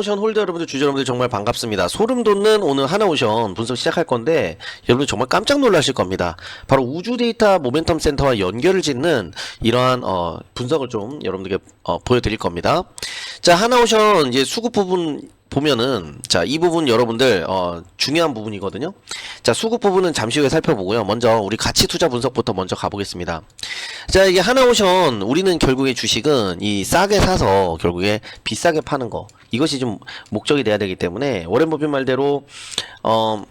오션 홀더 여러분들 주주 여러분들 정말 반갑습니다. 소름 돋는 오늘 하나오션 분석 시작할 건데 여러분들 정말 깜짝 놀라실 겁니다. 바로 우주 데이터 모멘텀 센터와 연결을 짓는 이러한 어, 분석을 좀 여러분들께 어, 보여드릴 겁니다. 자 하나오션 이제 수급 부분 보면은 자 이 부분 여러분들 어, 중요한 부분이거든요. 자 수급 부분은 잠시 후에 살펴보고요. 먼저 우리 가치 투자 분석부터 먼저 가보겠습니다. 자 이게 하나오션 우리는 결국에 주식은 이 싸게 사서 결국에 비싸게 파는 거 이것이 좀 목적이 돼야 되기 때문에 워렌 버핏 말대로 어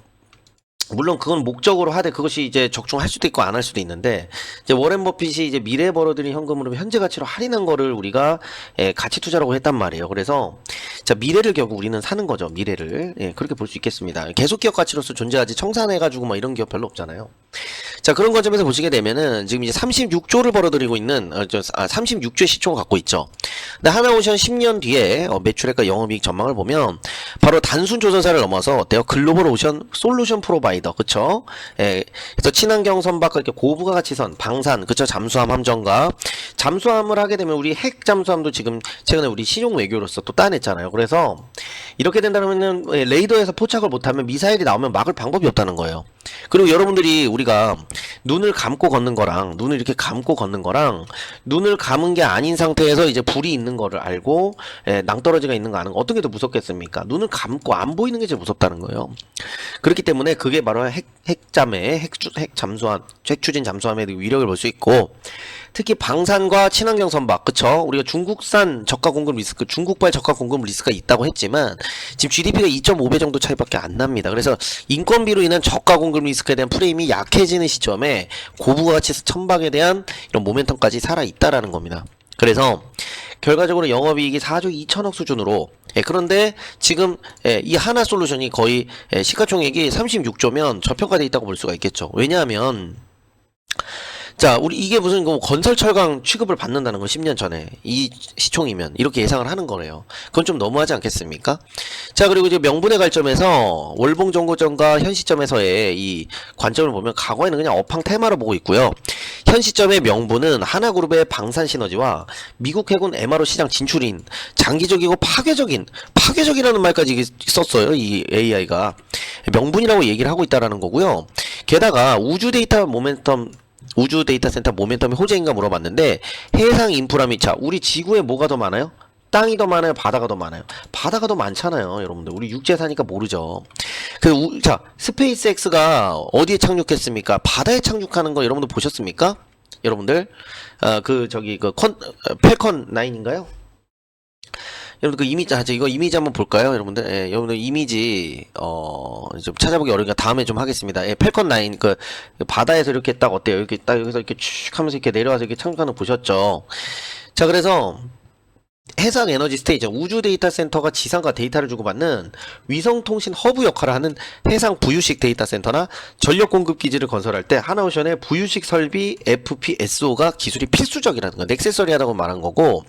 물론 그건 목적으로 하되 그것이 이제 적중할 수도 있고 안 할 수도 있는데 이제 워렌 버핏이 이제 미래에 벌어들인 현금으로 현재 가치로 할인한 거를 우리가 예, 가치 투자라고 했단 말이에요. 그래서 자 미래를 결국 우리는 사는 거죠. 미래를 예, 그렇게 볼 수 있겠습니다. 계속 기업 가치로서 존재하지 청산해 가지고 막 이런 기업 별로 없잖아요. 자 그런 관점에서 보시게 되면은 지금 이제 36조를 벌어들이고 있는 어, 저, 아, 36조의 시총을 갖고 있죠. 근데 하나오션 10년 뒤에 어, 매출액과 영업이익 전망을 보면 바로 단순 조선사를 넘어서 어때요? 글로벌 오션 솔루션 프로바이더 그쵸? 예, 그래서 친환경 선박과 이렇게 고부가 가치선 방산 그쵸? 잠수함 함정과 잠수함을 하게 되면 우리 핵 잠수함도 지금 최근에 우리 신용 외교로서 또 따냈잖아요. 그래서 이렇게 된다면은 예, 레이더에서 포착을 못하면 미사일이 나오면 막을 방법이 없다는 거예요. 그리고 여러분들이 우리가 눈을 감고 걷는 거랑 눈을 이렇게 감고 걷는 거랑 눈을 감은 게 아닌 상태에서 이제 불이 있는 거를 알고 예, 낭떠러지가 있는 거 아는 거 어떤 게 더 무섭겠습니까? 눈을 감고 안 보이는 게 제일 무섭다는 거예요. 그렇기 때문에 그게 바로 핵, 핵잠의 핵, 핵 잠수함, 핵추진 잠수함의 위력을 볼 수 있고 특히 방산과 친환경 선박, 그쵸? 우리가 중국산 저가 공급 리스크, 중국발 저가 공급 리스크가 있다고 했지만 지금 GDP가 2.5배 정도 차이밖에 안 납니다. 그래서 인건비로 인한 저가 공급 리스크에 대한 프레임이 약해지는 시점에 고부가 가치 천박에 대한 이런 모멘텀까지 살아 있다라는 겁니다. 그래서 결과적으로 영업이익이 4조 2천억 수준으로 예, 그런데 지금 예, 이 하나 솔루션이 거의 예, 시가총액이 36조면 저평가돼 있다고 볼 수가 있겠죠. 왜냐하면 자, 우리 이게 무슨 그 건설 철강 취급을 받는다는 건 10년 전에 이 시총이면 이렇게 예상을 하는 거래요. 그건 좀 너무하지 않겠습니까? 자, 그리고 이제 명분의 관점에서 월봉 정고점과 현 시점에서의 이 관점을 보면 과거에는 그냥 업황 테마로 보고 있고요. 현 시점의 명분은 하나그룹의 방산 시너지와 미국 해군 MRO 시장 진출인 장기적이고 파괴적인 파괴적이라는 말까지 썼어요. 이 AI가 명분이라고 얘기를 하고 있다라는 거고요. 게다가 우주 데이터 모멘텀 우주 데이터 센터 모멘텀이 호재인가 물어봤는데 해상 인프라 및 자 우리 지구에 뭐가 더 많아요? 땅이 더 많아요? 바다가 더 많아요? 바다가 더 많잖아요, 여러분들. 우리 육지에 사니까 모르죠. 그, 우, 자, 스페이스X가 어디에 착륙했습니까? 바다에 착륙하는 거 여러분들 보셨습니까? 여러분들, 어, 그, 저기, 그, 컨, 어, 펠컨 9인가요? 여러분들 그 이미지, 아, 저 이거 이미지 한번 볼까요, 여러분들? 예, 여러분들 이미지, 어, 좀 찾아보기 어려우니까 다음에 좀 하겠습니다. 예, 펠컨 9, 그, 그 바다에서 이렇게 딱 어때요? 이렇게 딱 여기서 이렇게 쭉 하면서 이렇게 내려와서 이렇게 착륙하는 거 보셨죠? 자, 그래서, 해상 에너지 스테이션 우주 데이터 센터가 지상과 데이터를 주고받는 위성 통신 허브 역할을 하는 해상 부유식 데이터 센터나 전력 공급 기지를 건설할 때 하나오션의 부유식 설비 FPSO가 기술이 필수적이라는 거, 넥세서리하다고 말한 거고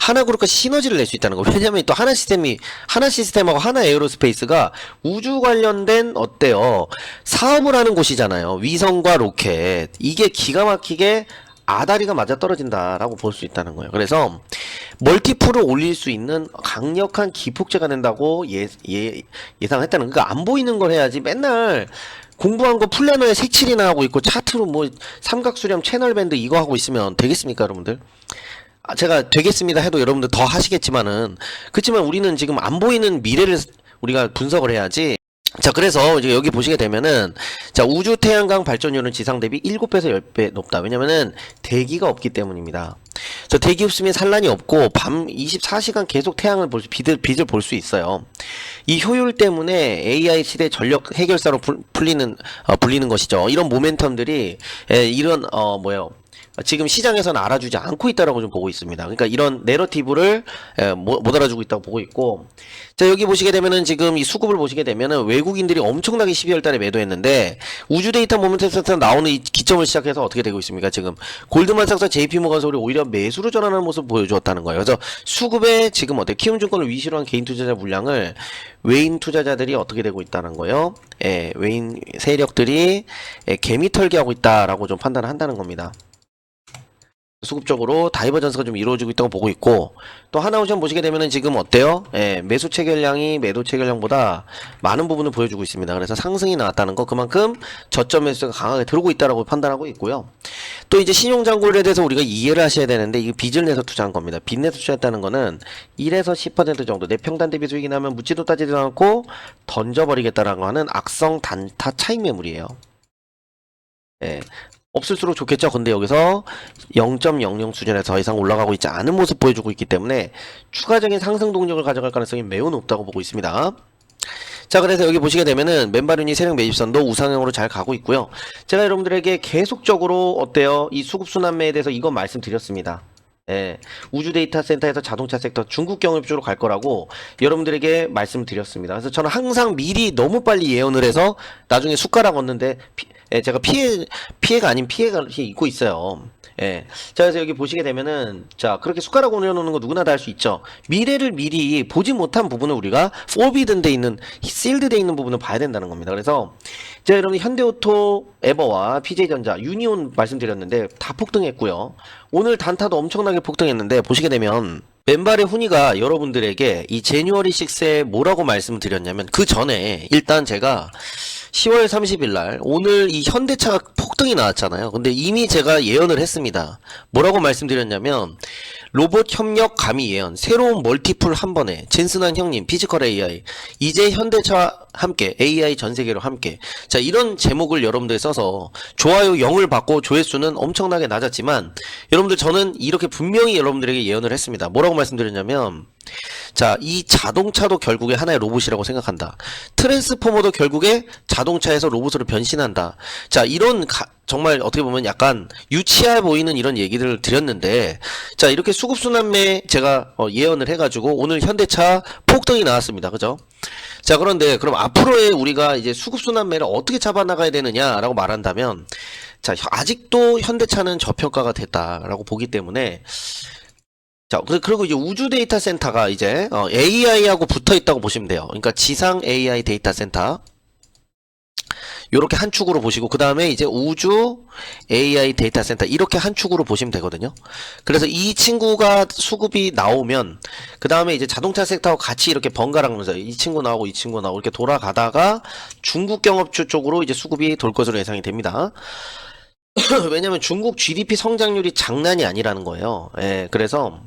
하나그룹과 시너지를 낼 수 있다는 거. 왜냐면 또 하나 시스템이 하나 시스템하고 하나 에어로스페이스가 우주 관련된 어때요? 사업을 하는 곳이잖아요. 위성과 로켓. 이게 기가 막히게 아다리가 맞아 떨어진다라고 볼 수 있다는 거예요. 그래서 멀티플을 올릴 수 있는 강력한 기폭제가 된다고 예, 예, 예상했다는 거. 그러니까 안 보이는 걸 해야지 맨날 공부한 거 플래너에 색칠이나 하고 있고 차트로 뭐 삼각수렴 채널 밴드 이거 하고 있으면 되겠습니까, 여러분들? 아, 제가 되겠습니다 해도 여러분들 더 하시겠지만은 그렇지만 우리는 지금 안 보이는 미래를 우리가 분석을 해야지. 자, 그래서 이제 여기 보시게 되면은 자, 우주 태양광 발전율은 지상 대비 7배에서 10배 높다. 왜냐면은 대기가 없기 때문입니다. 저 대기 없으면 산란이 없고 밤 24시간 계속 태양을 볼 수, 빛을, 빛을 볼 수 있어요. 이 효율 때문에 AI 시대 전력 해결사로 불, 풀리는, 어, 불리는 것이죠. 이런 모멘텀들이, 에, 이런, 어, 뭐요. 지금 시장에서는 알아주지 않고 있다라고 좀 보고 있습니다. 그러니까 이런 내러티브를 에, 못, 못 알아주고 있다고 보고 있고, 자 여기 보시게 되면은 지금 이 수급을 보시게 되면은 외국인들이 엄청나게 12월 달에 매도했는데 우주 데이터 모멘텀 센터 나오는 이 기점을 시작해서 어떻게 되고 있습니까? 지금 골드만삭스, JP모건서울이 오히려 매수로 전환하는 모습 보여주었다는 거예요. 그래서 수급에 지금 어때 키움 증권을 위시로 한 개인 투자자 물량을 외인 투자자들이 어떻게 되고 있다는 거예요? 예, 외인 세력들이 예, 개미 털기하고 있다라고 좀 판단을 한다는 겁니다. 수급적으로 다이버전스가 좀 이루어지고 있다고 보고 있고 또 하나오션 보시게 되면은 지금 어때요? 예, 매수 체결량이 매도 체결량보다 많은 부분을 보여주고 있습니다. 그래서 상승이 나왔다는 거 그만큼 저점 매수가 강하게 들어오고 있다라고 판단하고 있고요. 또 이제 신용장고에 대해서 우리가 이해를 하셔야 되는데 이거 빚을 내서 투자한 겁니다. 빚 내서 투자했다는 거는 1에서 10% 정도 내 평단 대비 수익이 나면 묻지도 따지도 않고 던져버리겠다라는 거 하는 악성 단타 차익 매물이에요. 예. 없을수록 좋겠죠. 근데 여기서 0.00 수준에서 더 이상 올라가고 있지 않은 모습 보여주고 있기 때문에 추가적인 상승 동력을 가져갈 가능성이 매우 높다고 보고 있습니다. 자, 그래서 여기 보시게 되면은 맨바륜이 세력 매집선도 우상향으로 잘 가고 있고요. 제가 여러분들에게 계속적으로 어때요? 이 수급 순환매에 대해서 이건 말씀드렸습니다. 예, 우주 데이터 센터에서 자동차 섹터 중국 경협 쪽으로 갈 거라고 여러분들에게 말씀드렸습니다. 그래서 저는 항상 미리 너무 빨리 예언을 해서 나중에 숟가락 얻는데 피- 예, 제가 피해 피해가 아닌 피해가 있고 있어요. 예. 자, 그래서 여기 보시게 되면은, 자, 그렇게 숟가락 올려놓는 거 누구나 다 할 수 있죠. 미래를 미리 보지 못한 부분을 우리가 포비든 돼 있는, 실드 돼 있는 부분을 봐야 된다는 겁니다. 그래서, 제가 여러분 현대오토, 에버와 PJ전자, 유니온 말씀드렸는데, 다 폭등했고요. 오늘 단타도 엄청나게 폭등했는데, 보시게 되면, 맨발의 훈이가 여러분들에게 이 제뉴어리 6에 뭐라고 말씀을 드렸냐면, 그 전에, 일단 제가, 10월 30일 날 오늘 이 현대차가 폭등이 나왔잖아요. 근데 이미 제가 예언을 했습니다. 뭐라고 말씀드렸냐면 로봇 협력 가미 예언 새로운 멀티풀 한 번에 진슨한 형님 피지컬 AI 이제 현대차와 함께 AI 전 세계로 함께 자 이런 제목을 여러분들 써서 좋아요 0을 받고 조회수는 엄청나게 낮았지만 여러분들 저는 이렇게 분명히 여러분들에게 예언을 했습니다. 뭐라고 말씀드렸냐면 자, 이 자동차도 결국에 하나의 로봇이라고 생각한다. 트랜스포머도 결국에 자동차에서 로봇으로 변신한다. 자, 이런 가- 정말 어떻게 보면 약간 유치해 보이는 이런 얘기들을 드렸는데, 자, 이렇게 수급순환매 제가 어, 예언을 해가지고 오늘 현대차 폭등이 나왔습니다. 그죠? 자, 그런데 그럼 앞으로의 우리가 이제 수급순환매를 어떻게 잡아나가야 되느냐라고 말한다면, 자, 혀- 아직도 현대차는 저평가가 됐다라고 보기 때문에, 자, 그- 그리고 이제 우주 데이터 센터가 이제 어, AI하고 붙어 있다고 보시면 돼요. 그러니까 지상 AI 데이터 센터. 요렇게 한 축으로 보시고 그 다음에 이제 우주 AI 데이터 센터 이렇게 한 축으로 보시면 되거든요. 그래서 이 친구가 수급이 나오면 그 다음에 이제 자동차 섹터하고 같이 이렇게 번갈아 가면서 이 친구 나오고 이 친구 나오고 이렇게 돌아가다가 중국 경업주 쪽으로 이제 수급이 돌 것으로 예상이 됩니다. 왜냐면 중국 GDP 성장률이 장난이 아니라는 거예요. 예, 그래서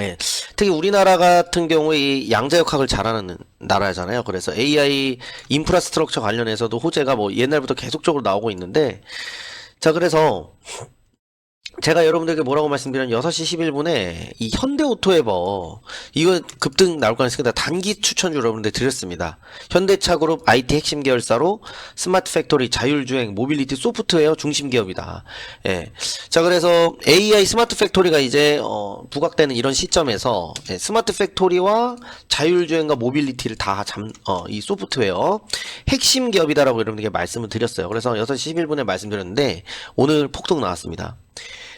예, 특히 우리나라 같은 경우에 이 양자 역학을 잘하는 나라잖아요. 그래서 AI 인프라스트럭처 관련해서도 호재가 뭐 옛날부터 계속적으로 나오고 있는데, 자, 그래서 제가 여러분들에게 뭐라고 말씀드린 6시 11분에 이 현대오토에버 이거 급등 나올 가능성이 있다. 단기 추천주 여러분들 드렸습니다. 현대차 그룹 IT 핵심 계열사로 스마트 팩토리, 자율주행, 모빌리티 소프트웨어 중심 기업이다. 예. 자, 그래서 AI 스마트 팩토리가 이제 어, 부각되는 이런 시점에서 예, 스마트 팩토리와 자율주행과 모빌리티를 다 잠, 어, 이 소프트웨어 핵심 기업이다라고 여러분들에게 말씀을 드렸어요. 그래서 6시 11분에 말씀드렸는데 오늘 폭등 나왔습니다.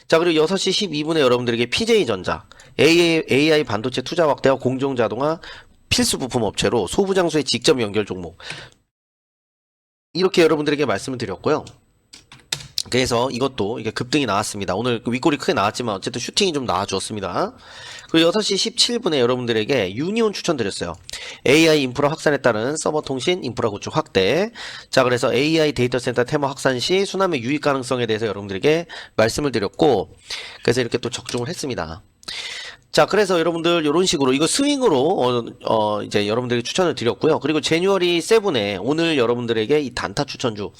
자, 그리고 6시 12분에 여러분들에게 PJ전자, AI, AI 반도체 투자 확대와 공정 자동화 필수 부품 업체로 소부장수의 직접 연결 종목. 이렇게 여러분들에게 말씀을 드렸고요. 그래서 이것도 이게 급등이 나왔습니다. 오늘 그 윗골이 크게 나왔지만 어쨌든 슈팅이 좀 나와주었습니다. 그리고 6시 17분에 여러분들에게 유니온 추천드렸어요. AI 인프라 확산에 따른 서버 통신 인프라 구축 확대. 자, 그래서 AI 데이터 센터 테마 확산 시 수남의 유입 가능성에 대해서 여러분들에게 말씀을 드렸고, 그래서 이렇게 또 적중을 했습니다. 자, 그래서 여러분들 이런 식으로 이거 스윙으로 어, 어, 이제 여러분들에게 추천을 드렸고요. 그리고 제뉴어리 7에 오늘 여러분들에게 이 단타 추천주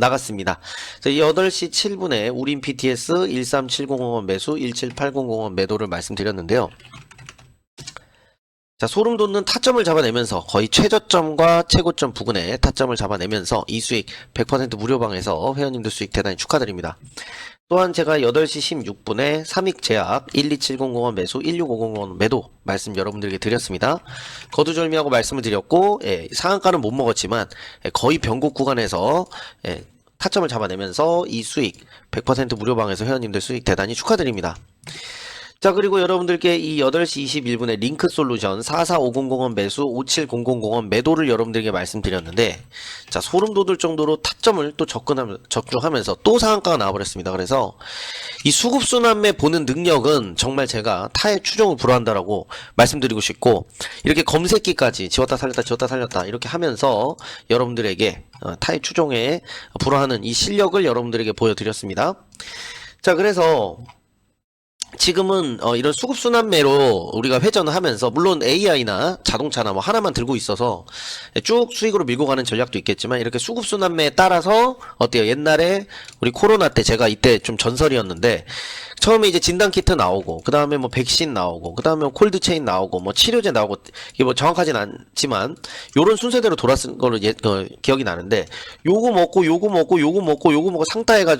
나갔습니다. 그래서 8시 7분에 우린 PTS 13700원 매수 17800원 매도를 말씀드렸는데요. 자, 소름 돋는 타점을 잡아내면서 거의 최저점과 최고점 부근에 타점을 잡아내면서 이 수익 100% 무료방에서 회원님들 수익 대단히 축하드립니다. 또한 제가 8시 16분에 삼익 제약 12700원 매수 16500원 매도 말씀 여러분들에게 드렸습니다. 거두절미하고 말씀을 드렸고 예, 상한가는 못 먹었지만 예, 거의 변곡 구간에서 예, 타점을 잡아내면서 이 수익 100% 무료방에서 회원님들 수익 대단히 축하드립니다. 자, 그리고 여러분들께 이 8시 21분에 링크 솔루션 44500원 매수 57000원 매도를 여러분들에게 말씀드렸는데, 자, 소름 돋을 정도로 타점을 또 접근하면, 적중하면서 또 상한가가 나와버렸습니다. 그래서 이 수급순환매 보는 능력은 정말 제가 타의 추종을 불허한다라고 말씀드리고 싶고, 이렇게 검색기까지 지웠다 살렸다 지웠다 살렸다 이렇게 하면서 여러분들에게 어, 타의 추종에 불허하는 이 실력을 여러분들에게 보여드렸습니다. 자, 그래서 지금은 어, 이런 수급순환매로 우리가 회전을 하면서 물론 AI나 자동차나 뭐 하나만 들고 있어서 쭉 수익으로 밀고 가는 전략도 있겠지만 이렇게 수급순환매에 따라서 어때요? 옛날에 우리 코로나 때 제가 이때 좀 전설이었는데 처음에 이제 진단 키트 나오고 그 다음에 뭐 백신 나오고 그 다음에 콜드 체인 나오고 뭐 치료제 나오고 이게 뭐 정확하진 않지만 요런 순서대로 돌았을 거로 예, 어, 기억이 나는데 요거 먹고 요거 먹고 요거 먹고 요거 먹고 상따해가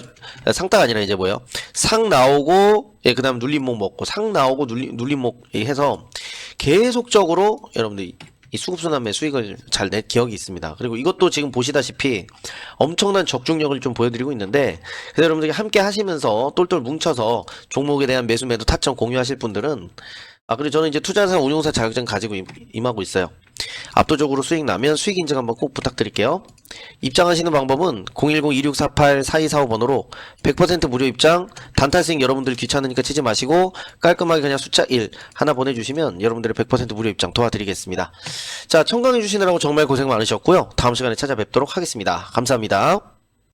상따가 아니라 이제 뭐예요? 상 나오고 예 그 다음 눌림목 먹고 상 나오고 눌림 눌림목 해서 계속적으로 여러분들 이- 이 수급순환매 수익을 잘 낸 기억이 있습니다. 그리고 이것도 지금 보시다시피 엄청난 적중력을 좀 보여드리고 있는데 그래서 여러분들이 함께 하시면서 똘똘 뭉쳐서 종목에 대한 매수 매도 타점 공유하실 분들은 아 그리고 저는 이제 투자사 운용사 자격증 가지고 임- 임하고 있어요. 압도적으로 수익 나면 수익 인증 한번 꼭 부탁드릴게요. 입장하시는 방법은 010-2648-4245번호로 100% 무료 입장, 단타 수익 여러분들 귀찮으니까 치지 마시고 깔끔하게 그냥 숫자 1 하나 보내주시면 여러분들의 100% 무료 입장 도와드리겠습니다. 자, 청강해 주시느라고 정말 고생 많으셨고요. 다음 시간에 찾아뵙도록 하겠습니다. 감사합니다.